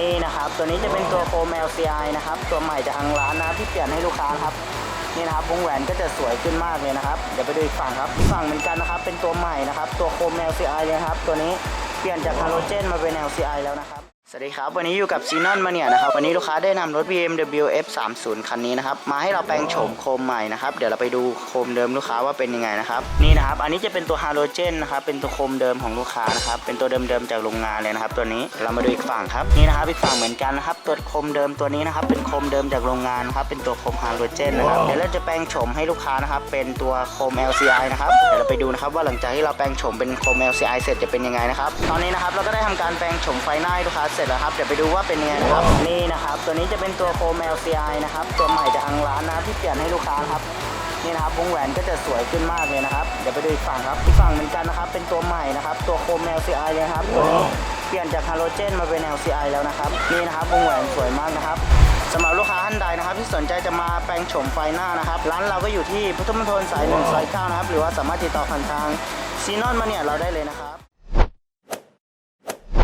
นี่นะครับ ตัวนี้จะเป็นตัวโคม LCI นะครับ ตัวใหม่จากทางร้านนะครับที่เปลี่ยนให้ลูกค้าครับ นี่นะครับวงแหวนก็จะสวยขึ้นมากเลยนะครับ เดี๋ยวไปดูอีกฝั่งครับฝั่งเหมือนกันนะครับ เป็นตัวใหม่นะครับ ตัวโคม LCI เลยนะครับ ตัวนี้เปลี่ยนจากฮาโลเจนมาเป็น LCI แล้วนะครับ สวัสดีครับ วันนี้อยู่กับซีนอนมาเนี่ยนะครับ วันนี้ลูกค้าได้นำรถ BMW F30 คันนี้นะครับ มาให้เราแปลงโฉมโคมใหม่นะครับ เดี๋ยวเราไปดูโคมเดิมลูกค้าว่าเป็นยังไงนะครับ นี่นะครับ อันนี้จะเป็นตัวฮาโลเจนนะครับ เป็นตัวโคมเดิมของลูกค้านะครับ เป็นตัวเดิมๆจากโรงงานเลยนะครับ ตัวนี้ เรามาดูอีกฝั่งครับ นี่นะครับ อีกฝั่งเหมือนกันนะครับ ตัวโคมเดิมตัวนี้นะครับ เป็นโคมเดิมจากโรงงานนะครับ เป็นตัวโคมฮาโลเจนนะครับ เดี๋ยวเราจะแปลงโฉมให้ลูกค้านะครับ เป็นตัวโคม LCI นะครับ เดี๋ยวเราไปดูนะครับว่าหลังจากที่เราแปลงโฉมเป็นโคม LCI เสร็จจะเป็นยังไงนะครับ ตอนนี้นะครับเราก็ได้ทำการแปลงโฉมไฟหน้าลูกค้าเสร็จแล้วครับเดี๋ยวไปดูว่าเป็นยังไงนะครับนี่นะครับ ตัวนี้จะเป็นตัวโคม LCI นะครับ ตัวใหม่จากทางร้านนะครับที่เปลี่ยนให้ลูกค้าครับนี่นะครับวงแหวนก็จะสวยขึ้นมากเลยนะครับเดี๋ยวไปดูอีกฝั่งครับอีกฝั่งเหมือนกันนะครับ เป็นตัวใหม่นะครับ ตัวโคม LCI เลยครับตัวนี้เปลี่ยนจากฮาโลเจนมาเป็น LCI แล้วนะครับนี่นะครับวงแหวนสวยมากนะครับสำหรับลูกค้าท่านใดนะครับ ที่สนใจจะมาแปลงโฉมไฟหน้านะครับร้านเราก็อยู่ที่พุทธมณฑลสายหนึ่งซอยเก้านะครับหรือว่าสามารถติดต่อผ่านทางซีนอนมาเนี่ยเราได้เลยนะครับ